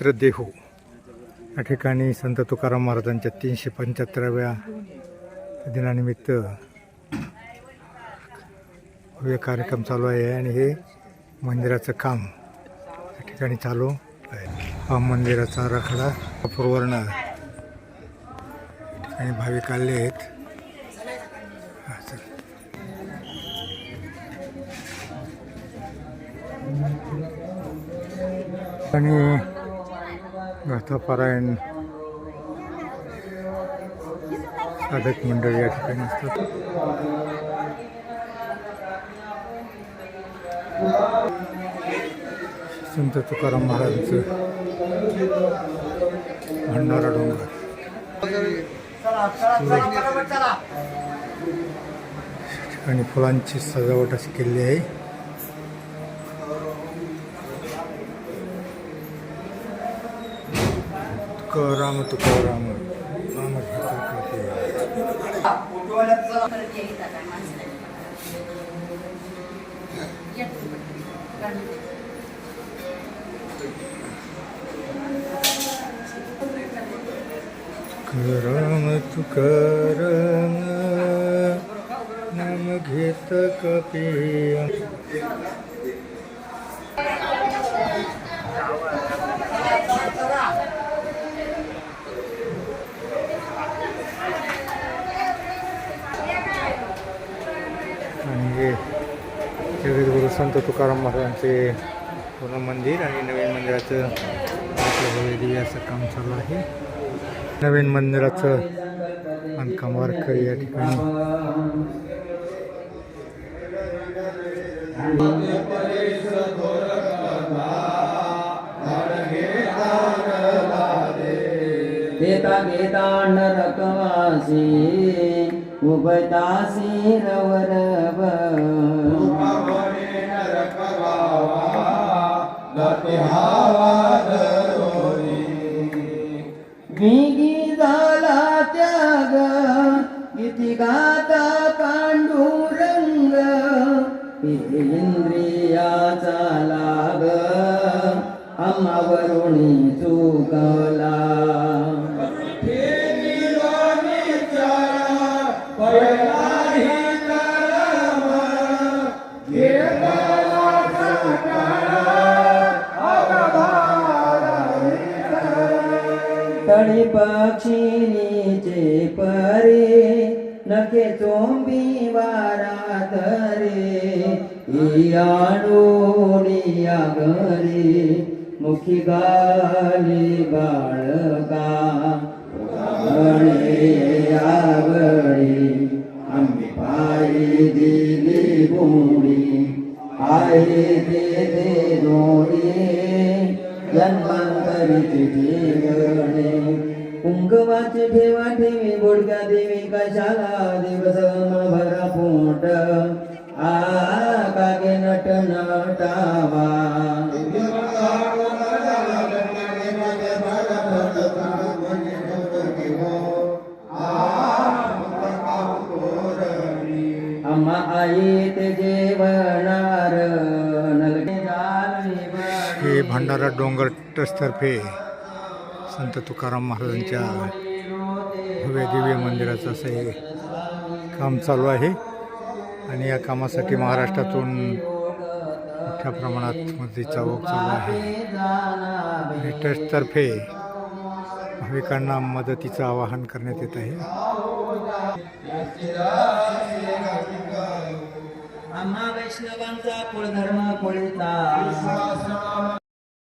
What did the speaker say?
पवित्र देहू. या ठिकाणी संत तुकाराम महाराजांच्या तीनशे पंच्याहत्तराव्या दिनानिमित्त भव्य कार्यक्रम चालू आहे आणि हे मंदिराचं काम या ठिकाणी चालू आहे. हा मंदिराचा रखडा पूर्वर्ण ठिकाणी भाविक आले आहेत. आणि गाथापारायण साधक मंडळ या ठिकाणी असतात. संत तुकाराम महाराजांचं भंडारा डोंगर. ठिकाणी फुलांची सजावट अशी केलेली आहे. तुकाराम तुकाराम नाम घेता कापे. तुकाराम तुकाराम नाम घेत कपिया आणि हे जगद्गुरु संत तुकाराम महाराजांचे पूर्ण मंदिर आणि नवीन मंदिराचं असं काम चालू आहे. नवीन मंदिराचं बांधकाम वारकरी या ठिकाणी. घेता घेता रवरव विगी झाला त्याग किती गाता पांडुरंग इंद्रियाचा लाग आम्हावरुणी चुकला કળી પક્ષી નીચે પરે, નખે ચોંબી વારા ધરે ઈયાડોડિયા ઘરે મુખી ગાલી બાળકા ગણે આવડી અંબી પાઈ દીલી ગુણી આઈ દે દોડી जन्मांतरीची ठेवणे कुंकवाची ठेवा ठेवी बोडक्या देवी कशाला दिवस भरा पोट आ कागे नट नटावा। अम्मा आई हे भंडारा डोंगर ट्रस्टतर्फे संत तुकाराम महाराजांच्या भव्य दिव्य मंदिराचं असं हे काम चालू आहे. आणि या कामासाठी महाराष्ट्रातून मोठ्या प्रमाणात मदतीचा ओघ चालू आहे. आणि ट्रस्टतर्फे भाविकांना मदतीचं आवाहन करण्यात येत आहे. आम्हा वैष्णवांचा कुळधर्म कुळीचा.